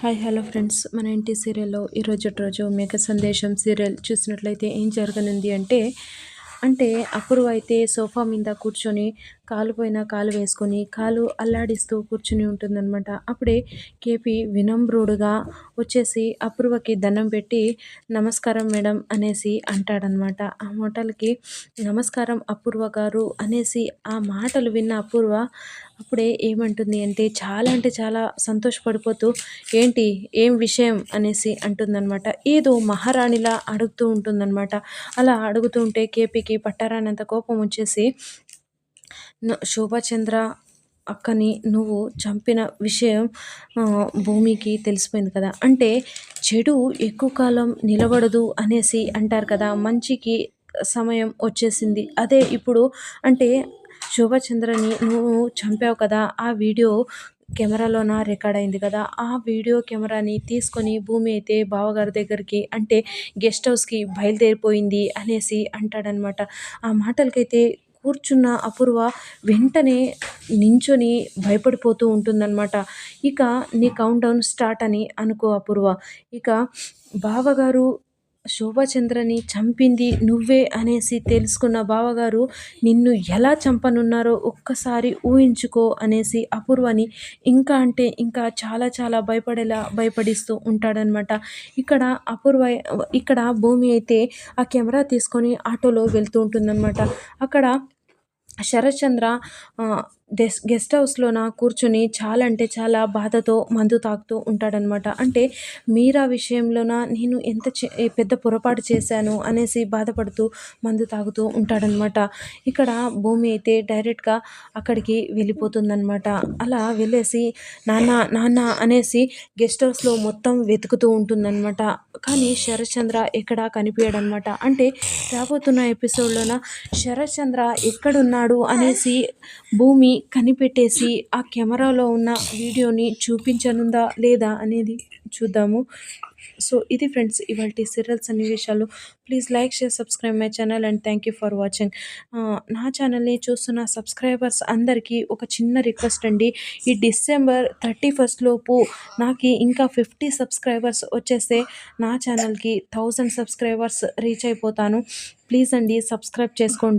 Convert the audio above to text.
Hi hello friends. మన ఇంటి సీరియల్లో ఈరోజు రోజు మేక సందేశం సీరియల్ చూసినట్లయితే ఏం జరగనుంది అంటే అంటే అపూర్వ అయితే సోఫా మీద కూర్చొని కాలు పైన కాలు వేసుకొని కాలు అల్లాడిస్తూ కూర్చుని ఉంటుందన్నమాట. అప్పుడే కేపీ వినమ్రుడుగా వచ్చేసి అపూర్వకి దండం పెట్టి నమస్కారం మేడం అనేసి అంటాడనమాట ఆ మాటలకి నమస్కారం అపూర్వ గారు అనేసి ఆ మాటలు విన్న అపూర్వ అప్పుడే ఏమంటుంది అంటే చాలా అంటే చాలా సంతోషపడిపోతూ ఏంటి ఏం విషయం? అనేసి అంటుందన్నమాట. ఏదో మహారాణిలా అడుగుతూ ఉంటుందన్నమాట. అలా అడుగుతూ ఉంటే కేపీకి పట్టారానంత కోపం వచ్చేసి శోభాచంద్ర అక్కని నువ్వు చంపిన విషయం భూమికి తెలిసిపోయింది కదా. అంటే చెడు ఎక్కువ కాలం నిలబడదు అనేసి అంటారు కదా. మంచికి సమయం వచ్చేసింది. అదే ఇప్పుడు అంటే శోభచంద్రని నువ్వు చంపావు కదా ఆ వీడియో కెమెరాలోన రికార్డ్ అయింది కదా ఆ వీడియో కెమెరాని తీసుకొని భూమి అయితే బావగారి దగ్గరికి అంటే గెస్ట్ హౌస్కి బయలుదేరిపోయింది అనేసి అంటాడనమాట ఆ మాటలకైతే కూర్చున్న అపూర్వ వెంటనే నించొని భయపడిపోతూ ఉంటుందన్నమాట. ఇక నీ కౌంట్ డౌన్ స్టార్ట్ అని అనుకో అపూర్వ. ఇక బావగారు శోభాచంద్రని చంపింది నువ్వే అనేసి తెలుసుకున్న బావగారు నిన్ను ఎలా చంపనున్నారో ఒక్కసారి ఊహించుకో అనేసి అపూర్వని ఇంకా అంటే ఇంకా చాలా చాలా భయపడేలా భయపడిస్తూ ఉంటాడనమాట ఇక్కడ అపూర్వ ఇక్కడ భూమి అయితే ఆ కెమెరా తీసుకొని ఆటోలో వెళ్తూ ఉంటుందన్నమాట. అక్కడ శరత్చంద్ర డెస్ గెస్ట్ హౌస్లోన కూర్చుని చాలా అంటే చాలా బాధతో మందు తాగుతూ ఉంటాడనమాట. అంటే మీరా విషయంలోన నేను ఎంత పెద్ద పొరపాటు చేశాను అనేసి బాధపడుతూ మందు తాగుతూ ఉంటాడనమాట. ఇక్కడ భూమి అయితే డైరెక్ట్గా అక్కడికి వెళ్ళిపోతుందనమాట. అలా వెళ్ళేసి నాన్న నాన్న అనేసి గెస్ట్ హౌస్లో మొత్తం వెతుకుతూ ఉంటుందన్నమాట కానీ శరత్చంద్ర ఎక్కడా కనిపించడనమాట అంటే రాబోతున్న ఎపిసోడ్లోన శరత్చంద్ర ఎక్కడున్నాడు అనేసి భూమి కనిపెట్టేసి ఆ కెమెరాలో ఉన్న వీడియోని చూపించనుందా లేదా అనేది చూద్దాము. సో ఇది ఫ్రెండ్స్ ఇవాళ సీరియల్ సన్నివేశాలు. Please like share subscribe my channel and thank you for watching. నా ఛానల్ని చూస్తున్న సబ్స్క్రైబర్స్ అందరికీ ఒక చిన్న రిక్వెస్ట్ అండి. ఈ డిసెంబర్ థర్టీ ఫస్ట్ లోపు నాకు ఇంకా ఫిఫ్టీ సబ్స్క్రైబర్స్ వచ్చేస్తే నా ఛానల్కి థౌజండ్ సబ్స్క్రైబర్స్ రీచ్ అయిపోతాను. ప్లీజ్ అండి సబ్స్క్రైబ్ చేసుకోండి.